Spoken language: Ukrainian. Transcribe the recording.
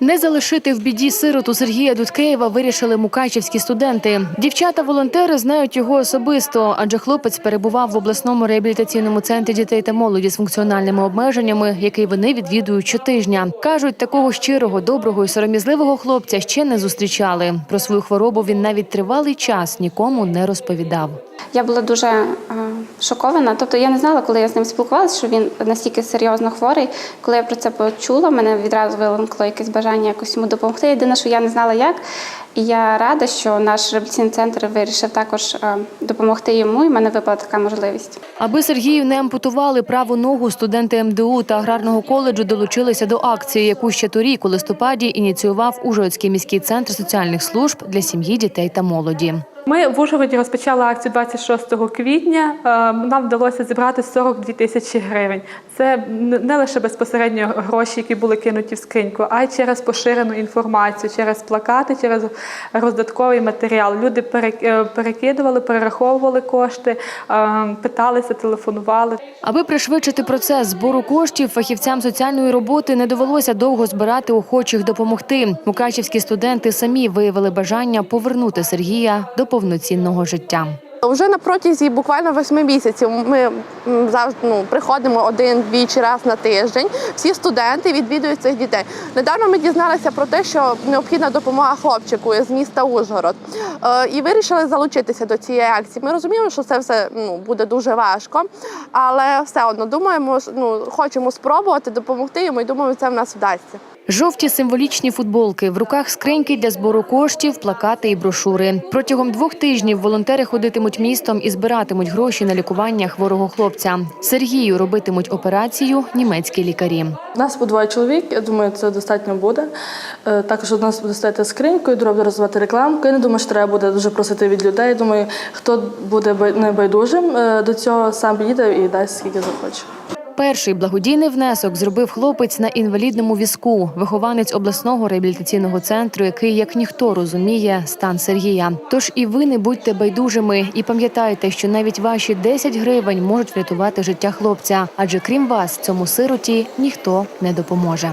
Не залишити в біді сироту Сергія Дудкеєва вирішили мукачівські студенти. Дівчата-волонтери знають його особисто, адже хлопець перебував в обласному реабілітаційному центрі дітей та молоді з функціональними обмеженнями, який вони відвідують щотижня. кажуть, такого щирого, доброго і сором'язливого хлопця ще не зустрічали. Про свою хворобу він навіть тривалий час нікому не розповідав. Я була дуже е, шокована. Тобто я не знала, коли я з ним спілкувалася, що він настільки серйозно хворий. Коли я про це почула, мене відразу виникло якесь бажання якось йому допомогти. Єдине, що я не знала як. І я рада, що наш реабілітаційний центр вирішив також е, допомогти йому, і в мене випала така можливість. Аби Сергію не ампутували праву ногу, студенти МДУ та аграрного коледжу долучилися до акції, яку ще торік у листопаді ініціював Ужгородський міський центр соціальних служб для сім'ї, дітей та молоді. Ми в Ужгороді розпочали акцію 26 квітня. Е, Нам вдалося зібрати 42 тисячі гривень. Це не лише безпосередньо гроші, які були кинуті в скриньку, а й через поширену інформацію, через плакати, через роздатковий матеріал. Люди е, перекидували, перераховували кошти, е, питалися, телефонували. Аби пришвидшити процес збору коштів, фахівцям соціальної роботи не довелося довго збирати охочих допомогти. Мукачівські студенти самі виявили бажання повернути Сергія до повноцінного життя. Вже на протязі буквально восьми місяців ми завжди ну, приходимо один-двічі раз на тиждень. Всі студенти відвідують цих дітей. Недавно ми дізналися про те, що необхідна допомога хлопчику з міста Ужгород. Е, і вирішили залучитися до цієї акції. Ми розуміємо, що це все ну, буде дуже важко, але все одно думаємо, ну, хочемо спробувати допомогти йому і думаємо, це в нас вдасться. Жовті символічні футболки, в руках скриньки для збору коштів, плакати і брошури. Протягом двох тижнів волонтери ходитимуть містом і збиратимуть гроші на лікування хворого хлопця. Сергію робитимуть операцію німецькі лікарі. Нас по двоє чоловік, я думаю, це достатньо буде. Е, Також у нас буде стати скринькою, буде розвивати рекламку. Я не думаю, що треба буде дуже просити від людей. Думаю, хто буде бай- небайдужим е, до цього, сам їде і дасть скільки захоче. Перший благодійний внесок зробив хлопець на інвалідному візку, вихованець обласного реабілітаційного центру, який як ніхто розуміє стан Сергія. Тож і ви не будьте байдужими і пам'ятайте, що навіть ваші 10 гривень можуть врятувати життя хлопця, адже крім вас цьому сироті ніхто не допоможе.